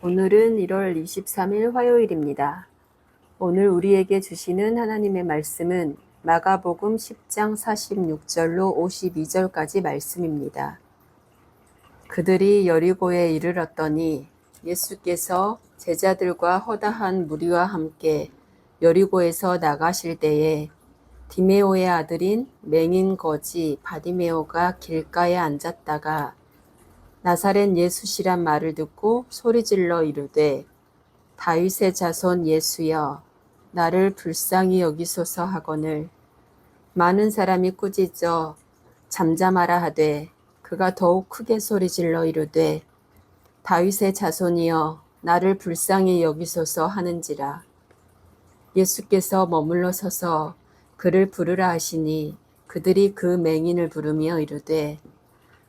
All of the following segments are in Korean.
오늘은 1월 23일 화요일입니다. 오늘 우리에게 주시는 하나님의 말씀은 마가복음 10장 46절로 52절까지 말씀입니다. 그들이 여리고에 이르렀더니 예수께서 제자들과 허다한 무리와 함께 여리고에서 나가실 때에 디메오의 아들인 맹인 거지 바디메오가 길가에 앉았다가 나사렛 예수시란 말을 듣고 소리질러 이르되 다윗의 자손 예수여 나를 불쌍히 여기소서 하거늘. 많은 사람이 꾸짖어 잠잠하라 하되 그가 더욱 크게 소리질러 이르되 다윗의 자손이여 나를 불쌍히 여기소서 하는지라. 예수께서 머물러 서서 그를 부르라 하시니 그들이 그 맹인을 부르며 이르되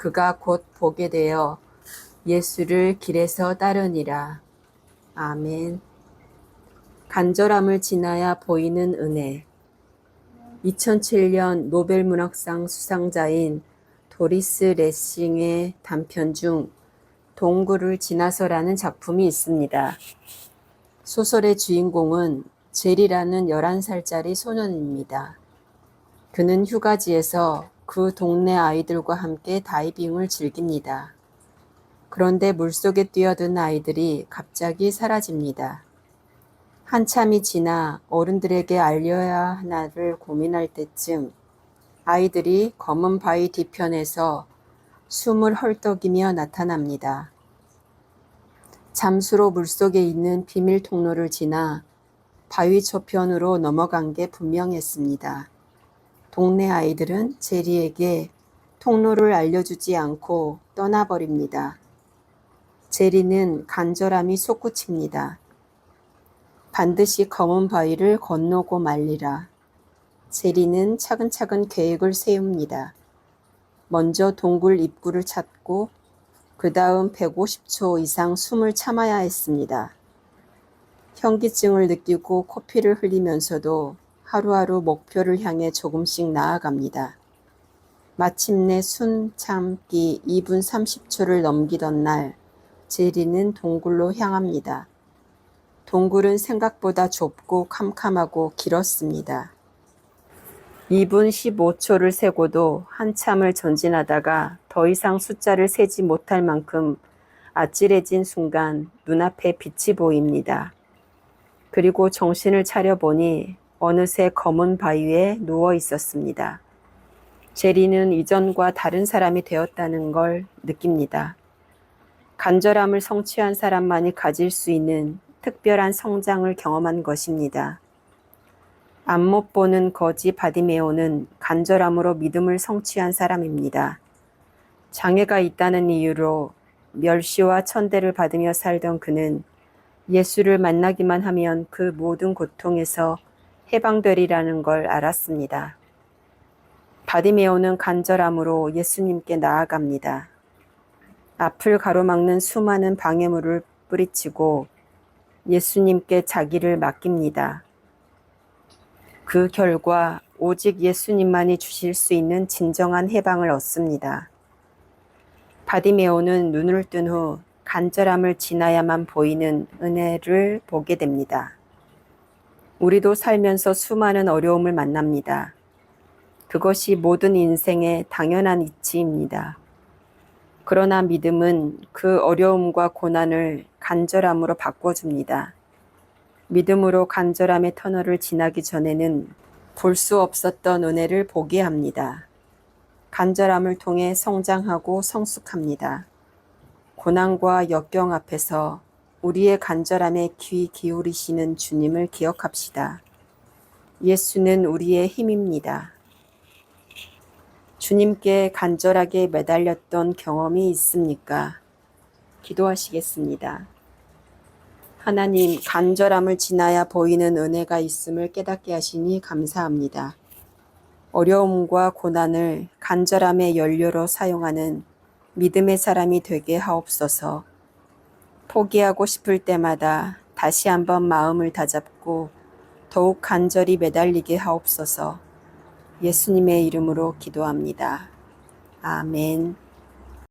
그가 곧 보게 되어 예수를 길에서 따르니라. 아멘. 간절함을 지나야 보이는 은혜. 2007년 노벨 문학상 수상자인 도리스 레싱의 단편 중 동굴을 지나서라는 작품이 있습니다. 소설의 주인공은 제리라는 11살짜리 소년입니다. 그는 휴가지에서 그 동네 아이들과 함께 다이빙을 즐깁니다. 그런데 물속에 뛰어든 아이들이 갑자기 사라집니다. 한참이 지나 어른들에게 알려야 하나를 고민할 때쯤 아이들이 검은 바위 뒤편에서 숨을 헐떡이며 나타납니다. 잠수로 물속에 있는 비밀 통로를 지나 바위 저편으로 넘어간 게 분명했습니다. 동네 아이들은 제리에게 통로를 알려주지 않고 떠나버립니다. 제리는 간절함이 솟구칩니다. 반드시 검은 바위를 건너고 말리라. 제리는 차근차근 계획을 세웁니다. 먼저 동굴 입구를 찾고 그 다음 150초 이상 숨을 참아야 했습니다. 현기증을 느끼고 코피를 흘리면서도 하루하루 목표를 향해 조금씩 나아갑니다. 마침내 숨 참기 2분 30초를 넘기던 날, 제리는 동굴로 향합니다. 동굴은 생각보다 좁고 캄캄하고 길었습니다. 2분 15초를 세고도 한참을 전진하다가 더 이상 숫자를 세지 못할 만큼 아찔해진 순간 눈앞에 빛이 보입니다. 그리고 정신을 차려보니 어느새 검은 바위에 누워 있었습니다. 제리는 이전과 다른 사람이 되었다는 걸 느낍니다. 간절함을 성취한 사람만이 가질 수 있는 특별한 성장을 경험한 것입니다. 앞못 보는 거지 바디메오는 간절함으로 믿음을 성취한 사람입니다. 장애가 있다는 이유로 멸시와 천대를 받으며 살던 그는 예수를 만나기만 하면 그 모든 고통에서 해방되리라는 걸 알았습니다. 바디메오는 간절함으로 예수님께 나아갑니다. 앞을 가로막는 수많은 방해물을 뿌리치고 예수님께 자기를 맡깁니다. 그 결과 오직 예수님만이 주실 수 있는 진정한 해방을 얻습니다. 바디메오는 눈을 뜬 후 간절함을 지나야만 보이는 은혜를 보게 됩니다. 우리도 살면서 수많은 어려움을 만납니다. 그것이 모든 인생의 당연한 이치입니다. 그러나 믿음은 그 어려움과 고난을 간절함으로 바꿔줍니다. 믿음으로 간절함의 터널을 지나기 전에는 볼 수 없었던 은혜를 보게 합니다. 간절함을 통해 성장하고 성숙합니다. 고난과 역경 앞에서 우리의 간절함에 귀 기울이시는 주님을 기억합시다. 예수는 우리의 힘입니다. 주님께 간절하게 매달렸던 경험이 있습니까? 기도하시겠습니다. 하나님, 간절함을 지나야 보이는 은혜가 있음을 깨닫게 하시니 감사합니다. 어려움과 고난을 간절함의 연료로 사용하는 믿음의 사람이 되게 하옵소서. 포기하고 싶을 때마다 다시 한번 마음을 다잡고 더욱 간절히 매달리게 하옵소서. 예수님의 이름으로 기도합니다. 아멘.